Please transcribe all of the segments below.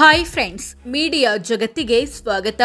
Hi friends media ಜಗತ್ತಿಗೆ ಸ್ವಾಗತ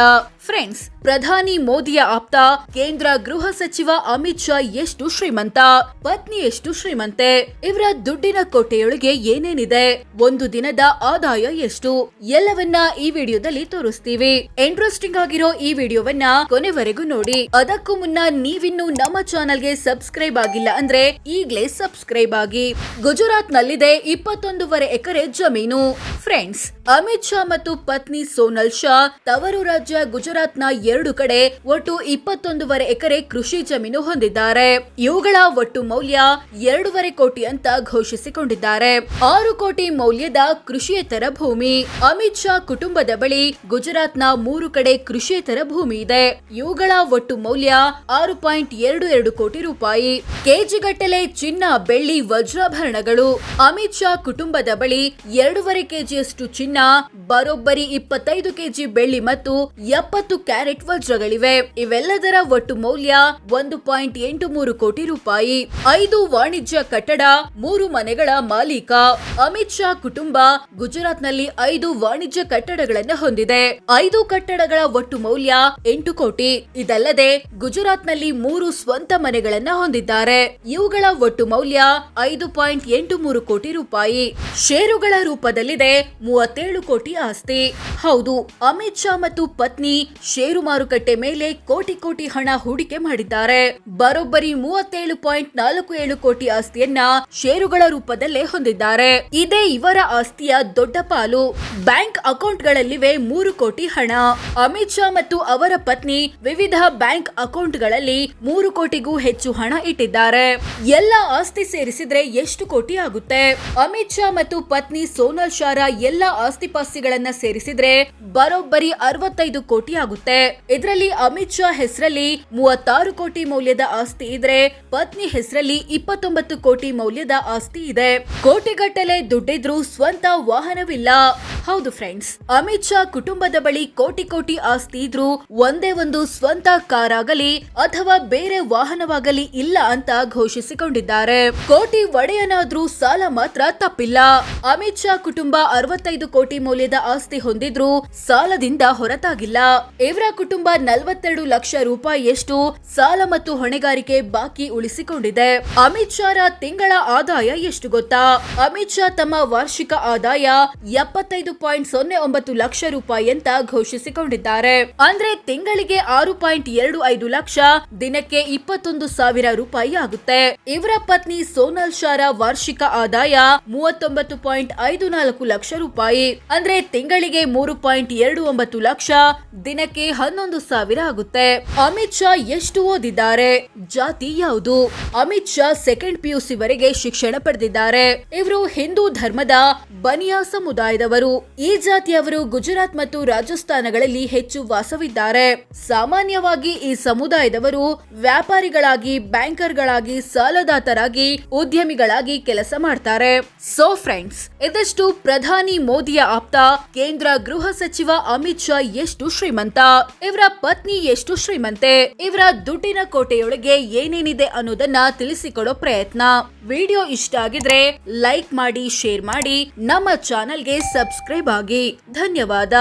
friends ಪ್ರಧಾನಿ ಮೋದಿಯ ಆಪ್ತ ಕೇಂದ್ರ ಗೃಹ ಸಚಿವ ಅಮಿತ್ ಶಾ ಎಷ್ಟು ಶ್ರೀಮಂತ ಪತ್ನಿ ಎಷ್ಟು ಶ್ರೀಮಂತೆ ಇವರ ದುಡ್ಡಿನ ಕೋಟೆಯೊಳಗೆ ಏನೇನಿದೆ ಒಂದು ದಿನದ ಆದಾಯ ಎಷ್ಟು ಎಲ್ಲವನ್ನ ಈ ವಿಡಿಯೋದಲ್ಲಿ ತೋರಿಸ್ತೀವಿ ಇಂಟ್ರೆಸ್ಟಿಂಗ್ ಆಗಿರೋ ಈ ವಿಡಿಯೋವನ್ನ ಕೊನೆವರೆಗೂ ನೋಡಿ ಅದಕ್ಕೂ ಮುನ್ನ ನೀವಿನ್ನು ನಮ್ಮ ಚಾನಲ್ಗೆ ಸಬ್ಸ್ಕ್ರೈಬ್ ಆಗಿಲ್ಲ ಅಂದ್ರೆ ಈಗ್ಲೇ ಸಬ್ಸ್ಕ್ರೈಬ್ ಆಗಿ ಗುಜರಾತ್ ನಲ್ಲಿದೆ ಇಪ್ಪತ್ತೊಂದೂವರೆ ಎಕರೆ ಜಮೀನು ಫ್ರೆಂಡ್ಸ್ ಅಮಿತ್ ಶಾ ಮತ್ತು ಪತ್ನಿ ಸೋನಲ್ ಶಾ ತವರು ರಾಜ್ಯ ಗುಜರಾತ್ನ ಎರಡು ಕಡೆ ಒಟ್ಟು ಇಪ್ಪತ್ತೊಂದೂವರೆ ಎಕರೆ ಕೃಷಿ ಜಮೀನು ಹೊಂದಿದ್ದಾರೆ. ಇವುಗಳ ಒಟ್ಟು ಮೌಲ್ಯ ಎರಡೂವರೆ ಕೋಟಿ ಅಂತ ಘೋಷಿಸಿಕೊಂಡಿದ್ದಾರೆ. ಆರು ಕೋಟಿ ಮೌಲ್ಯದ ಕೃಷಿಯೇತರ ಭೂಮಿ. ಅಮಿತ್ ಶಾ ಕುಟುಂಬದ ಬಳಿ ಗುಜರಾತ್ನ ಮೂರು ಕಡೆ ಕೃಷಿಯೇತರ ಭೂಮಿ ಇದೆ. ಇವುಗಳ ಒಟ್ಟು ಮೌಲ್ಯ ಆರು ಪಾಯಿಂಟ್ ಎರಡು ಎರಡು ಕೋಟಿ ರೂಪಾಯಿ. ಕೆಜಿಗಟ್ಟಲೆ ಚಿನ್ನ, ಬೆಳ್ಳಿ, ವಜ್ರಾಭರಣಗಳು. ಅಮಿತ್ ಶಾ ಕುಟುಂಬದ ಬಳಿ ಎರಡೂವರೆ ಕೆಜಿಯಷ್ಟು ಚಿನ್ನ ಬರೋಬ್ಬರಿ ಇಪ್ಪತ್ತೈದು ಕೆಜಿ ಬೆಳ್ಳಿ ಮತ್ತು ಎಪ್ಪತ್ತು ಕ್ಯಾರೆಟ್ ವಜ್ರಗಳಿವೆ. ಇವೆಲ್ಲದರ ಒಟ್ಟು ಮೌಲ್ಯ ಒಂದು ಪಾಯಿಂಟ್ ಎಂಟು ಮೂರು ಕೋಟಿ ರೂಪಾಯಿ. ಐದು ವಾಣಿಜ್ಯ ಕಟ್ಟಡ, ಮೂರು ಮನೆಗಳ ಮಾಲೀಕ. ಅಮಿತ್ ಶಾ ಕುಟುಂಬ ಗುಜರಾತ್ನಲ್ಲಿ ಐದು ವಾಣಿಜ್ಯ ಕಟ್ಟಡಗಳನ್ನು ಹೊಂದಿದೆ. ಐದು ಕಟ್ಟಡಗಳ ಒಟ್ಟು ಮೌಲ್ಯ ಎಂಟು ಕೋಟಿ. ಇದಲ್ಲದೆ ಗುಜರಾತ್ನಲ್ಲಿ ಮೂರು ಸ್ವಂತ ಮನೆಗಳನ್ನ ಹೊಂದಿದ್ದಾರೆ. ಇವುಗಳ ಒಟ್ಟು ಮೌಲ್ಯ ಐದು ಪಾಯಿಂಟ್ ಎಂಟು ಮೂರು ಕೋಟಿ ರೂಪಾಯಿ. ಷೇರುಗಳ ರೂಪದಲ್ಲಿದೆ ಮೂವತ್ತೇಳು ಕೋಟಿ ಆಸ್ತಿ. ಹೌದು, ಅಮಿತ್ ಶಾ ಮತ್ತು ಪತ್ನಿ ಷೇರು ಮಾರುಕಟ್ಟೆ ಮೇಲೆ ಕೋಟಿ ಕೋಟಿ ಹಣ ಹೂಡಿಕೆ ಮಾಡಿದ್ದಾರೆ. ಬರೋಬ್ಬರಿ ಮೂವತ್ತೇಳು ಪಾಯಿಂಟ್ ನಾಲ್ಕು ಏಳು ಕೋಟಿ ಆಸ್ತಿಯನ್ನ ಷೇರುಗಳ ರೂಪದಲ್ಲೇ ಹೊಂದಿದ್ದಾರೆ. ಇದೇ ಇವರ ಆಸ್ತಿಯ ದೊಡ್ಡ ಪಾಲು. ಬ್ಯಾಂಕ್ ಅಕೌಂಟ್ಗಳಲ್ಲಿವೆ ಮೂರು ಕೋಟಿ ಹಣ. ಅಮಿತ್ ಶಾ ಮತ್ತು ಅವರ ಪತ್ನಿ ವಿವಿಧ ಬ್ಯಾಂಕ್ ಅಕೌಂಟ್ಗಳಲ್ಲಿ ಮೂರು ಕೋಟಿಗೂ ಹೆಚ್ಚು ಹಣ ಇಟ್ಟಿದ್ದಾರೆ. ಎಲ್ಲ ಆಸ್ತಿ ಸೇರಿಸಿದ್ರೆ ಎಷ್ಟು ಕೋಟಿ ಆಗುತ್ತೆ? ಅಮಿತ್ ಶಾ ಮತ್ತು ಪತ್ನಿ ಸೋನಲ್ ಶಾರ ಎಲ್ಲ ಆಸ್ತಿಪಾಸ್ತಿಗಳನ್ನ ಸೇರಿಸಿದ್ರೆ ಬರೋಬ್ಬರಿ ಅರವತ್ತೈದು ಕೋಟಿ ಆಗುತ್ತೆ. ಇದರಲ್ಲಿ ಅಮಿತ್ ಶಾ ಹೆಸರಲ್ಲಿ ಮೂವತ್ತಾರು ಕೋಟಿ ಮೌಲ್ಯದ ಆಸ್ತಿ ಇದ್ರೆ, ಪತ್ನಿ ಹೆಸರಲ್ಲಿ ಇಪ್ಪತ್ತೊಂಬತ್ತು ಕೋಟಿ ಮೌಲ್ಯದ ಆಸ್ತಿ ಇದೆ. ಕೋಟಿಗಟ್ಟಲೆ ದುಡ್ಡಿದ್ರೂ ಸ್ವಂತ ವಾಹನವಿಲ್ಲ. ಹೌದು ಫ್ರೆಂಡ್ಸ್ ಅಮಿತ್ ಶಾ ಕುಟುಂಬದ ಬಳಿ ಕೋಟಿ ಕೋಟಿ ಆಸ್ತಿ ಇದ್ರೂ ಒಂದೇ ಒಂದು ಸ್ವಂತ ಕಾರ್ ಆಗಲಿ ಅಥವಾ ಬೇರೆ ವಾಹನವಾಗಲಿ ಇಲ್ಲ ಅಂತ ಘೋಷಿಸಿಕೊಂಡಿದ್ದಾರೆ. ಕೋಟಿ ಒಡೆಯನಾದ್ರೂ ಸಾಲ ಮಾತ್ರ ತಪ್ಪಿಲ್ಲ. ಅಮಿತ್ ಶಾ ಕುಟುಂಬ ಅರವತ್ತೈದು ಕೋಟಿ ಮೌಲ್ಯದ ಆಸ್ತಿ ಹೊಂದಿದ್ರು ಸಾಲದಿಂದ ಹೊರತಾಗಿಲ್ಲ. ಇವರ ಕುಟುಂಬ ನಲವತ್ತೆರಡು ಲಕ್ಷ ರೂಪಾಯಿಯಷ್ಟು ಸಾಲ ಮತ್ತು ಹೊಣೆಗಾರಿಕೆ ಬಾಕಿ ಉಳಿಸಿಕೊಂಡಿದೆ. ಅಮಿತ್ ಶಾರ ತಿಂಗಳ ಆದಾಯ ಎಷ್ಟು ಗೊತ್ತಾ? ಅಮಿತ್ ಶಾ ತಮ್ಮ ವಾರ್ಷಿಕ ಆದಾಯ ಎಪ್ಪತ್ತೈದು ಪಾಯಿಂಟ್ ಸೊನ್ನೆ ಒಂಬತ್ತು ಲಕ್ಷ ರೂಪಾಯಿ ಅಂತ ಘೋಷಿಸಿಕೊಂಡಿದ್ದಾರೆ. ಅಂದ್ರೆ ತಿಂಗಳಿಗೆ ಆರು ಪಾಯಿಂಟ್ ಎರಡು ಐದು ಲಕ್ಷ, ದಿನಕ್ಕೆ ಇಪ್ಪತ್ತೊಂದು ಸಾವಿರ ರೂಪಾಯಿ ಆಗುತ್ತೆ. ಇವರ ಪತ್ನಿ ಸೋನಲ್ ಶಾರ ವಾರ್ಷಿಕ ಆದಾಯ ಮೂವತ್ತೊಂಬತ್ತು ಪಾಯಿಂಟ್ ಐದು ನಾಲ್ಕು ಲಕ್ಷ ರೂಪಾಯಿ. ಅಂದ್ರೆ ತಿಂಗಳಿಗೆ ಮೂರು ಪಾಯಿಂಟ್ ಎರಡು ಒಂಬತ್ತು ಲಕ್ಷ, ದಿನಕ್ಕೆ ಹನ್ನೊಂದು ಸಾವಿರ ಆಗುತ್ತೆ. ಅಮಿತ್ ಶಾ ಎಷ್ಟು ಓದಿದ್ದಾರೆ? ಜಾತಿ ಯಾವುದು? ಅಮಿತ್ ಶಾ ಸೆಕೆಂಡ್ ಪಿಯುಸಿ ವರೆಗೆ ಶಿಕ್ಷಣ ಪಡೆದಿದ್ದಾರೆ. ಇವರು ಹಿಂದೂ ಧರ್ಮದ ಬನಿಯಾ ಸಮುದಾಯದವರು. ಈ ಜಾತಿಯವರು ಗುಜರಾತ್ ಮತ್ತು ರಾಜಸ್ಥಾನಗಳಲ್ಲಿ ಹೆಚ್ಚು ವಾಸವಿದ್ದಾರೆ. ಸಾಮಾನ್ಯವಾಗಿ ಈ ಸಮುದಾಯದವರು ವ್ಯಾಪಾರಿಗಳಾಗಿ, ಬ್ಯಾಂಕರ್ಗಳಾಗಿ, ಸಾಲದಾತರಾಗಿ, ಉದ್ಯಮಿಗಳಾಗಿ ಕೆಲಸ ಮಾಡ್ತಾರೆ. ಸೋ ಫ್ರೆಂಡ್ಸ್ ಇದಷ್ಟು ಪ್ರಧಾನಿ ಮೋದಿಯ ಆಪ್ತ, ಕೇಂದ್ರ ಗೃಹ ಸಚಿವ ಅಮಿತ್ ಶಾ ಎಷ್ಟು ಶ್ರೀಮಂತ, ಇವರ ಪತ್ನಿ ಎಷ್ಟು ಶ್ರೀಮಂತೆ, ಇವರ ದುಡ್ಡಿನ ಕೋಟೆಯೊಳಗೆ ಏನೇನಿದೆ ಅನ್ನೋದನ್ನ ತಿಳಿಸಿಕೊಡೋ ಪ್ರಯತ್ನ. ವಿಡಿಯೋ ಇಷ್ಟ ಆಗಿದ್ರೆ ಲೈಕ್ ಮಾಡಿ, ಶೇರ್ ಮಾಡಿ, ನಮ್ಮ ಚಾನೆಲ್ಗೆ ಸಬ್ಸ್ಕ್ರೈಬ್ ಆಗಿ ಧನ್ಯವಾದ.